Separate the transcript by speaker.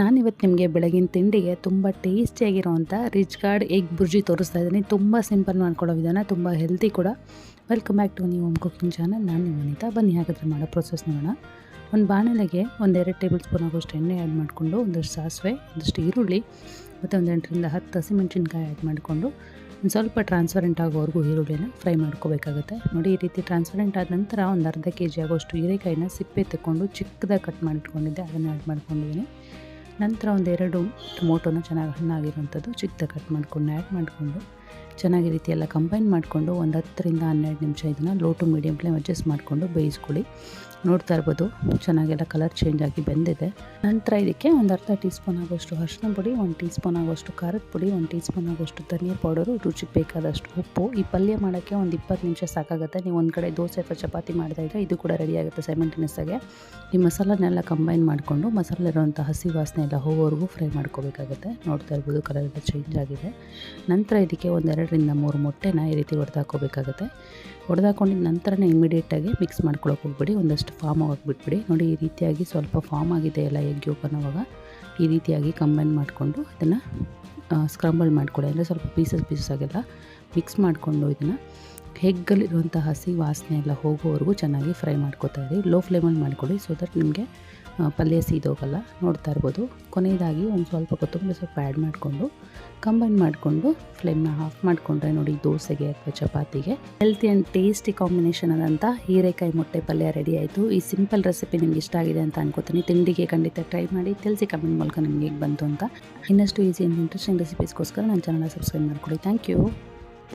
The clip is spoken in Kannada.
Speaker 1: ನಾನಿವತ್ತು ನಿಮಗೆ ಬೆಳಗಿನ ತಿಂಡಿಗೆ ತುಂಬ ಟೇಸ್ಟಿಯಾಗಿರೋವಂಥ ರಿಚ್ ಗಾರ್ಡ್ ಎಗ್ ಬುರ್ಜಿ ತೋರಿಸ್ತಾ ಇದ್ದೀನಿ. ತುಂಬ ಸಿಂಪಲ್ ಮಾಡ್ಕೊಳ್ಳೋ ವಿಧಾನ, ತುಂಬ ಹೆಲ್ತಿ ಕೂಡ. ವೆಲ್ಕಮ್ ಬ್ಯಾಕ್ ಟು ನೀವು ಹೋಮ್ ಕುಕಿಂಗ್ ಚಾನಲ್ ನಾನು ನಿಮ್ಮ ವನಿತಾ ಬನ್ನಿ, ಹಾಗಾದ್ರೆ ಮಾಡೋ ಪ್ರೊಸೆಸ್ ನೋಡೋಣ. ಒಂದು ಬಾಣಲೆಗೆ ಒಂದೆರಡು ಟೇಬಲ್ ಸ್ಪೂನ್ ಆಗೋಷ್ಟು ಎಣ್ಣೆ ಆ್ಯಡ್ ಮಾಡಿಕೊಂಡು, ಒಂದಷ್ಟು ಸಾಸಿವೆ, ಒಂದಷ್ಟು ಈರುಳ್ಳಿ, ಮತ್ತು ಒಂದು ಎಂಟರಿಂದ ಹತ್ತು ಹಸಿಮೆಣಸಿನ್ಕಾಯಿ ಆ್ಯಡ್ ಮಾಡಿಕೊಂಡು, ಒಂದು ಸ್ವಲ್ಪ ಟ್ರಾನ್ಸ್ಪರೆಂಟ್ ಆಗೋವರೆಗೂ ಈರುಳ್ಳಿನ ಫ್ರೈ ಮಾಡ್ಕೋಬೇಕಾಗುತ್ತೆ. ನೋಡಿ, ಈ ರೀತಿ ಟ್ರಾನ್ಸ್ಪರೆಂಟ್ ಆದ ನಂತರ ಒಂದು ಅರ್ಧ ಕೆ ಜಿ ಆಗೋಷ್ಟು ಹೀರೆಕಾಯಿನ ಸಿಪ್ಪೆ ತಗೊಂಡು ಚಿಕ್ಕದಾಗಿ ಕಟ್ ಮಾಡಿಟ್ಕೊಂಡಿದ್ದೆ. ಅದನ್ನು ಆ್ಯಡ್ ಮಾಡ್ಕೊಂಡಿದ್ದೀನಿ. ನಂತರ ಒಂದೆರಡು ಟೊಮೊಟೊನ ಚೆನ್ನಾಗಿ ಹಣ್ಣಾಗಿರುವಂಥದ್ದು ಚಿಕ್ಕದ ಕಟ್ ಮಾಡ್ಕೊಂಡು ಆ್ಯಡ್ ಮಾಡಿಕೊಂಡು ಚೆನ್ನಾಗಿ ರೀತಿಯೆಲ್ಲ ಕಂಬೈನ್ ಮಾಡಿಕೊಂಡು ಒಂದು ಹತ್ತರಿಂದ ಹನ್ನೆರಡು ನಿಮಿಷ ಇದನ್ನು low to medium flame adjust ಮಾಡಿಕೊಂಡು ಬೇಯಿಸ್ಕೊಳ್ಳಿ. ನೋಡ್ತಾ ಇರ್ಬೋದು, ಚೆನ್ನಾಗೆಲ್ಲ ಕಲರ್ ಚೇಂಜ್ ಆಗಿ ಬೆಂದಿದೆ. ನಂತರ ಇದಕ್ಕೆ ಒಂದು ಅರ್ಧ ಟೀ ಸ್ಪೂನ್ ಆಗೋಷ್ಟು ಅರಿಶಿನ ಪುಡಿ, ಒಂದು ಟೀ ಸ್ಪೂನ್ ಆಗೋಷ್ಟು ಖಾರದ ಪುಡಿ, ಒಂದು ಟೀ ಸ್ಪೂನ್ ಆಗೋಷ್ಟು ಧನಿಯಾ ಪೌಡರು ರುಚಿಗೆ ಬೇಕಾದಷ್ಟು ಉಪ್ಪು. ಈ ಪಲ್ಯ ಮಾಡೋಕ್ಕೆ ಒಂದು ಇಪ್ಪತ್ತು ನಿಮಿಷ ಸಾಕಾಗುತ್ತೆ. ನೀವು ಒಂದು ಕಡೆ ದೋಸೆ ಅಥವಾ ಚಪಾತಿ ಇದ್ದರೆ ಇದು ಕೂಡ ರೆಡಿ ಆಗುತ್ತೆ ಈ ಮಸಾಲನ್ನೆಲ್ಲ ಕಂಬೈನ್ ಮಾಡಿಕೊಂಡು ಮಸಾಲೆ ಇರುವಂಥ ಹಸಿ ವಾಸನೆ ಎಲ್ಲ ಹೋಗೋವರೆಗೂ ಫ್ರೈ ಮಾಡ್ಕೋಬೇಕಾಗುತ್ತೆ. ನೋಡ್ತಾ ಇರ್ಬೋದು ಕಲರ್ ಎಲ್ಲ ಚೇಂಜ್ ಆಗಿದೆ. ನಂತರ ಇದಕ್ಕೆ ಒಂದೆರಡರಿಂದ ಮೂರು ಮೊಟ್ಟೆನ ಈ ರೀತಿ ಹೊಡೆದಾಕೋಬೇಕಾಗುತ್ತೆ ಹೊಡೆದಾಕೊಂಡಿದ್ದ ನಂತರನೇ ಇಮಿಡಿಯೇಟಾಗಿ ಮಿಕ್ಸ್ ಮಾಡ್ಕೊಳಕ್ಕೆ ಹೋಗ್ಬಿಡಿ, ಒಂದಷ್ಟು ಫಾರ್ಮ್ ಆಗೋಕೆ ಬಿಟ್ಬಿಡಿ. ನೋಡಿ, ಈ ರೀತಿಯಾಗಿ ಸ್ವಲ್ಪ ಫಾರ್ಮ್ ಆಗಿದೆ ಎಲ್ಲ ಎಗ್ ಓಪನ್ ಆವಾಗ ಈ ರೀತಿಯಾಗಿ ಕಂಬೈನ್ ಮಾಡಿಕೊಂಡು ಅದನ್ನು ಸ್ಕ್ರಂಬಲ್ ಮಾಡ್ಕೊಳ್ಳಿ. ಅಂದರೆ ಸ್ವಲ್ಪ ಪೀಸಸ್ ಪೀಸಸ್ ಆಗೆಲ್ಲ ಮಿಕ್ಸ್ ಮಾಡಿಕೊಂಡು ಇದನ್ನು ಹೆಗ್ಗಲ್ಲಿರುವಂಥ ಹಸಿ ವಾಸನೆ ಎಲ್ಲ ಹೋಗೋವರೆಗೂ ಚೆನ್ನಾಗಿ ಫ್ರೈ ಮಾಡ್ಕೋತಾ ಇದ್ದೀವಿ ಲೋ ಫ್ಲೇಮಲ್ಲಿ ಮಾಡಿಕೊಳ್ಳಿ ಸೊ ದಟ್ ನಿಮಗೆ ಪಲ್ಯ ಸೀದೋಗಲ್ಲ. ನೋಡ್ತಾ ಇರ್ಬೋದು. ಕೊನೆಯದಾಗಿ ಒಂದು ಸ್ವಲ್ಪ ಕೊತ್ತಂಬರಿ ಸೊಪ್ಪು ಆ್ಯಡ್ ಮಾಡಿಕೊಂಡು ಕಂಬೈನ್ ಮಾಡಿಕೊಂಡು ಫ್ಲೇಮ್ನ ಆಫ್ ಮಾಡಿಕೊಂಡ್ರೆ ನೋಡಿ ದೋಸೆಗೆ ಅಥವಾ ಚಪಾತಿಗೆ. ಹೆಲ್ತಿ ಆ್ಯಂಡ್ ಟೇಸ್ಟಿ ಕಾಂಬಿನೇಷನ್ ಆದಂಥ ಹೀರೆಕಾಯಿ ಮೊಟ್ಟೆ ಪಲ್ಯ ರೆಡಿ ಆಯಿತು. ಈ ಸಿಂಪಲ್ ರೆಸಿಪಿ ನಿಮ್ಗೆ ಇಷ್ಟ ಆಗಿದೆ ಅಂತ ಅನ್ಕೋತೀನಿ. ತಿಂಡಿಗೆ ಖಂಡಿತ ಟ್ರೈ ಮಾಡಿ. ತಿಳಿಸಿ ಕಮೆಂಟ್ ಮೂಲಕ ನಿಮಗೆ ಹೇಗೆ ಬಂತು ಅಂತ. ಇನ್ನಷ್ಟು ಈಸಿ ಆ್ಯಂಡ್ ಇಂಟ್ರೆಸ್ಟಿಂಗ್ ರೆಸಿಪೀಸ್ಗೋಸ್ಕರ ನನ್ನ ಚಾನಲ್ ಸಬ್ಸ್ಕ್ರೈಬ್ ಮಾಡ್ಕೊಳ್ಳಿ. Thank you